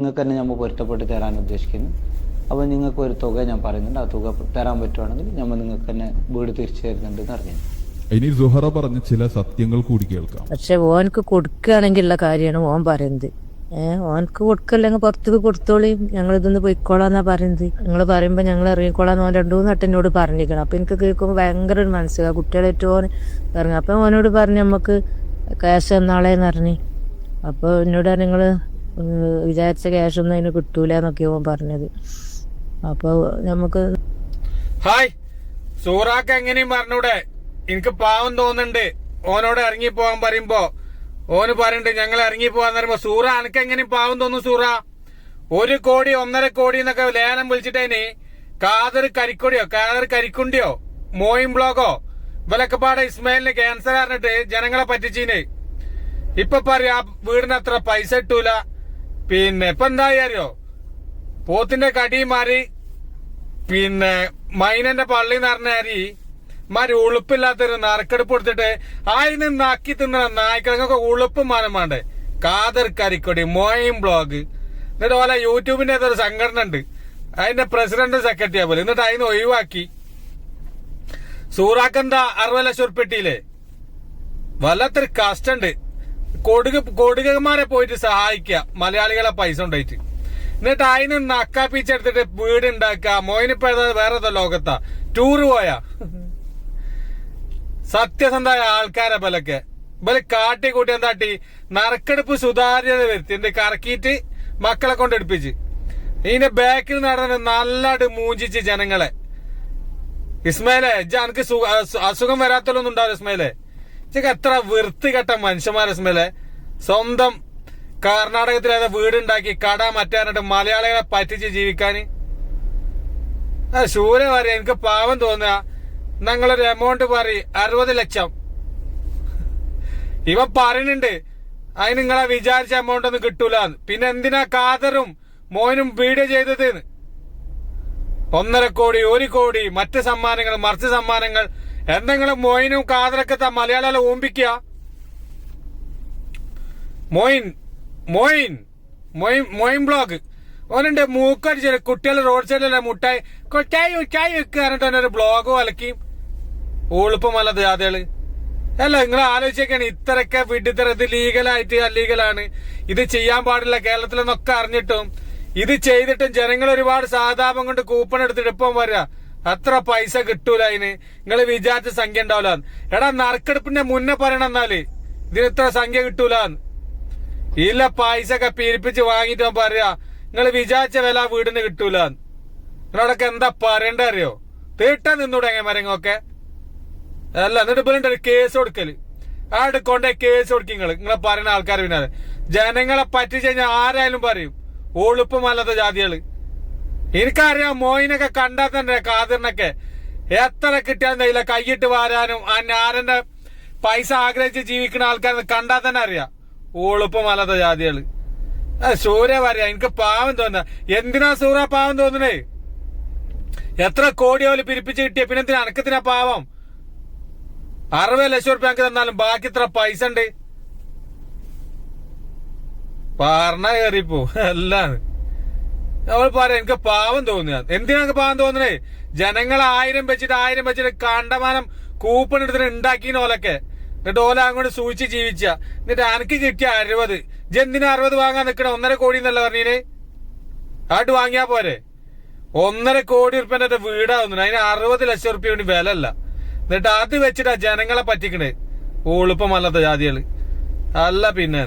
നിങ്ങൾക്ക് തന്നെ നമ്മൾ പൊരുത്തപ്പെട്ട് തരാൻ ഉദ്ദേശിക്കുന്നു. അപ്പോൾ നിങ്ങൾക്ക് ഒരു തുക ഞാൻ പറയുന്നുണ്ട്. ആ തുക തരാൻ പറ്റുവാണെങ്കിൽ നമ്മൾ നിങ്ങൾക്ക് തന്നെ വീട് തിരിച്ചു തരുന്നുണ്ട് എന്ന് അറിഞ്ഞു ഇനി സുഹറ പറഞ്ഞ ചില സത്യങ്ങൾ കൂടി കേൾക്കാം. പക്ഷെ ഓനക്ക് കൊടുക്കുകയാണെങ്കിലുള്ള കാര്യമാണ് ഓൻ പറയുന്നത്. ഏഹ് ഓനക്ക് കൊടുക്കല്ലെങ്കിൽ പുറത്തേക്ക് കൊടുത്തോളി. ഞങ്ങൾ ഇതൊന്ന് പോയിക്കോളാന്നാ പറയുന്നത്. ഞങ്ങൾ പറയുമ്പോൾ ഞങ്ങൾ ഇറങ്ങിക്കോളാന്ന് ഓൻ രണ്ടു മൂന്ന് എന്നോട് പറഞ്ഞിരിക്കണം. അപ്പം എനിക്ക് കേൾക്കുമ്പോൾ ഭയങ്കര ഒരു മനസ്സിലാ. കുട്ടികളേറ്റവും ഓൻ ഇറങ്ങി. അപ്പം ഓനോട് പറഞ്ഞു നമുക്ക് ക്യാഷ് എന്നാളേന്ന് പറഞ്ഞു. അപ്പോൾ എന്നോട് നിങ്ങൾ വിചാരിച്ച ക്യാഷൊന്നും അതിന് കിട്ടൂല എന്നൊക്കെ അവൻ പറഞ്ഞത്. അപ്പോൾ നമുക്ക് ഹായ് സൂറാക്ക് എങ്ങനെയും പറഞ്ഞൂടെ? എനിക്ക് പാവം തോന്നുന്നുണ്ട്. ഓനോട് ഇറങ്ങി പോവാൻ പറയുമ്പോ ഓന് പറയണ്ട് ഞങ്ങൾ ഇറങ്ങി പോവാന്ന് പറയുമ്പോ സൂറ എനിക്ക് എങ്ങനെയും പാവം തോന്നുന്നു സൂറ? ഒരു കോടി ഒന്നര കോടി എന്നൊക്കെ ലേലം വിളിച്ചിട്ടേന് കാതർ കരിക്കൊടിയോ കാതർ കരിക്കുണ്ടിയോ മോയിൻ ബ്ലോഗോ ഇവലൊക്കെ പാടെ ഇസ്മായിലിന് ക്യാൻസർ പറഞ്ഞിട്ട് ജനങ്ങളെ പറ്റിച്ചീന്. ഇപ്പൊ പറയാ വീടിന് അത്ര പൈസ ഇട്ടൂല പിന്നെ ഇപ്പൊ എന്തായി അറിയോ പോത്തിന്റെ കടി മാറി പിന്നെ മൈനന്റെ പള്ളി നിറഞ്ഞ അരി മാറി ഉളുപ്പില്ലാത്തൊരു നറുക്കെടുപ്പ് കൊടുത്തിട്ട് ആയിന്ന് നാക്കി തിന്നണ നായ്ക്കളൊക്കെ ഉളുപ്പ് മാനം വേണ്ടേ കാതർ കരിക്കൊടി മോയും ബ്ലോഗ്. എന്നിട്ട് പോലെ യൂട്യൂബിന്റെ ഏതൊരു സംഘടന ഉണ്ട്. അതിന്റെ പ്രസിഡന്റ് സെക്രട്ടറിയാ പോലെ. എന്നിട്ട് അതിന് ഒഴിവാക്കി. സൂറാക്കന്ത അറുപത് ലക്ഷം വല്ലാത്തൊരു കഷ്ടണ്ട് കൊടുക കൊടുകന്മാരെ പോയിട്ട് സഹായിക്കുക മലയാളികളെ പൈസ ഉണ്ടായിട്ട് എന്നിട്ട് അതിന് നക്കാപ്പിച്ചെടുത്തിട്ട് വീട് ഉണ്ടാക്കുക മോയിനിപ്പോ വേറെ ലോകത്താ. ടൂറ് പോയാ. സത്യസന്ധമായ ആൾക്കാരെ ബലൊക്കെ ബൽ കാട്ടി കൂട്ടി എന്താട്ടി? നറുക്കെടുപ്പ് സുതാര്യത വരുത്തി. എന്ത് കറക്കിയിട്ട് മക്കളെ കൊണ്ട് എടുപ്പിച്ച്. ഇതിന്റെ ബാക്കിൽ നടന്ന് നല്ലത് മൂഞ്ചിച്ച് ജനങ്ങളെ. ഇസ്മയിലെ എനിക്ക് അസുഖം വരാത്തല്ലോ ഒന്നും ഉണ്ടാവില്ല ഇസ്മയിലെ. ഇജ്ജൊക്കെ എത്ര വൃത്തികെട്ട മനുഷ്യന്മാരെ സ്മേലെ. സ്വന്തം കർണാടകത്തിൽ വീടുണ്ടാക്കി കട മറ്റേ മലയാളികളെ പറ്റിച്ച് ജീവിക്കാൻ ശൂര പറയാ എനിക്ക് പാവം തോന്നുക. ഞങ്ങളൊരു എമൗണ്ട് പറയും അറുപത് ലക്ഷം. ഇവ പറയുന്നുണ്ട് അതിന് നിങ്ങളെ വിചാരിച്ച എമൗണ്ട് ഒന്നും കിട്ടൂല പിന്നെ എന്തിനാ കാതറും മോനും വീഡിയോ ചെയ്തത്? ന്ന്? ഒന്നര കോടി ഒരു കോടി മറ്റ് സമ്മാനങ്ങൾ മറിച്ച് സമ്മാനങ്ങൾ എന്തെങ്കിലും മോയിനും കാതലൊക്കെ ത മലയാളികളെ ഓമ്പിക്കുക മോയിൻ മോയിൻ മോയിൻ മോയിൻ ബ്ലോഗ്. ഓനുണ്ട് മൂക്കടിച്ച് കുട്ടികൾ റോഡ് സൈഡിലെ മുട്ടായി. കൊച്ചായി ഉച്ചായി വെക്കുക ഒരു ബ്ലോഗ് വലക്കി ഊളുപ്പമല്ല ജാതികൾ അല്ല നിങ്ങൾ ആലോചിച്ചൊക്കെയാണ് ഇത്രയൊക്കെ വിഡിത്തര ഇത് ലീഗലായിട്ട് അല്ലീഗലാണ്. ഇത് ചെയ്യാൻ പാടില്ല കേരളത്തിലെന്നൊക്കെ അറിഞ്ഞിട്ടും. ഇത് ചെയ്തിട്ടും ജനങ്ങൾ ഒരുപാട് സാധാപം കൊണ്ട് കൂപ്പൺ എടുത്തിട്ട് ഇപ്പം വരിക അത്ര പൈസ കിട്ടൂല അതിന്. നിങ്ങൾ വിചാരിച്ച സംഖ്യ ഉണ്ടാവില്ല. എടാ നറുക്കെടുപ്പിന്റെ മുന്നേ പറയണം എന്നാൽ ഇതിന് ഇത്ര സംഖ്യ കിട്ടൂല. ഇല്ല പൈസ ഒക്കെ പീരിപ്പിച്ച് വാങ്ങിട്ട് പറയാ നിങ്ങൾ വിചാരിച്ച വില വീടിന് കിട്ടൂല. നിങ്ങളോടൊക്കെ എന്താ പറയണ്ട അറിയോ? തീട്ടാ നിന്നൂടെ മരങ്ങൊക്കെ അല്ല എന്നിട്ട് ഇപ്പൊ കേസ് കൊടുക്കൽ. ആ കൊണ്ടേ കേസ് കൊടുക്കും നിങ്ങൾ നിങ്ങളെ പറയുന്ന ആൾക്കാർ പിന്നാലെ. ജനങ്ങളെ പറ്റിച്ച് കഴിഞ്ഞാൽ ആരായാലും പറയും. ഒളുപ്പമല്ലാത്ത ജാതികൾ. എനിക്കറിയാം മോയിനൊക്കെ കണ്ടാൽ തന്നെ കാതിറിനൊക്കെ എത്ര കിട്ടിയാൽ ഇല്ല കൈയിട്ട് വാരാനും ആ ഞാനെന്റെ പൈസ ആഗ്രഹിച്ച് ജീവിക്കുന്ന ആൾക്കാരെ കണ്ടാൽ തന്നെ അറിയാം. ഒളുപ്പമല്ലാത്ത ജാതികൾ. സൂര്യ പറയാ എനിക്ക് പാവം തോന്നുക എന്തിനാ സൂര്യ പാവം തോന്നണേ എത്ര കോടി പോലെ പിരിപ്പിച്ച് കിട്ടിയ പിന്നെ എന്തിനാ അനക്കത്തിനാ പാവം? അറുപത് ലക്ഷം റുപ്യ എനിക്ക് തന്നാലും ബാക്കി ഇത്ര പൈസ ഉണ്ട്. പറഞ്ഞ കയറിപ്പോ. എല്ലാം. അവൾ പറയാ എനിക്ക് പാവം തോന്നുക എന്തിനാ പാവം തോന്നണേ? ജനങ്ങൾ ആയിരം വെച്ചിട്ട് ആയിരം വെച്ചിട്ട് കണ്ടമാനം കൂപ്പൺ എടുത്തിട്ട് ഉണ്ടാക്കിന് ഓലൊക്കെ. എന്നിട്ട് ഓല അങ്ങോട്ട് സൂക്ഷിച്ച് ജീവിച്ച. എന്നിട്ട് അനക്ക് കിട്ടിയ അറുപത്. ജെന്തിനാ അറുപത് വാങ്ങാൻ നിക്കണേ? ഒന്നര കോടി എന്നല്ല പറഞ്ഞീന്? ആട്ട് വാങ്ങിയാ പോരെ. ഒന്നര കോടി ഉറുപ്പ്യന്റെ വീടാവുന്നു അതിന് അറുപത് ലക്ഷം ഉറുപ്പ്യ കൊണ്ട് വില അല്ല എന്നിട്ട് അത് വെച്ചിട്ടാ ജനങ്ങളെ പറ്റിക്കണേ. ഊളുപ്പമല്ലാത്ത ജാതികൾ. അല്ല പിന്നെ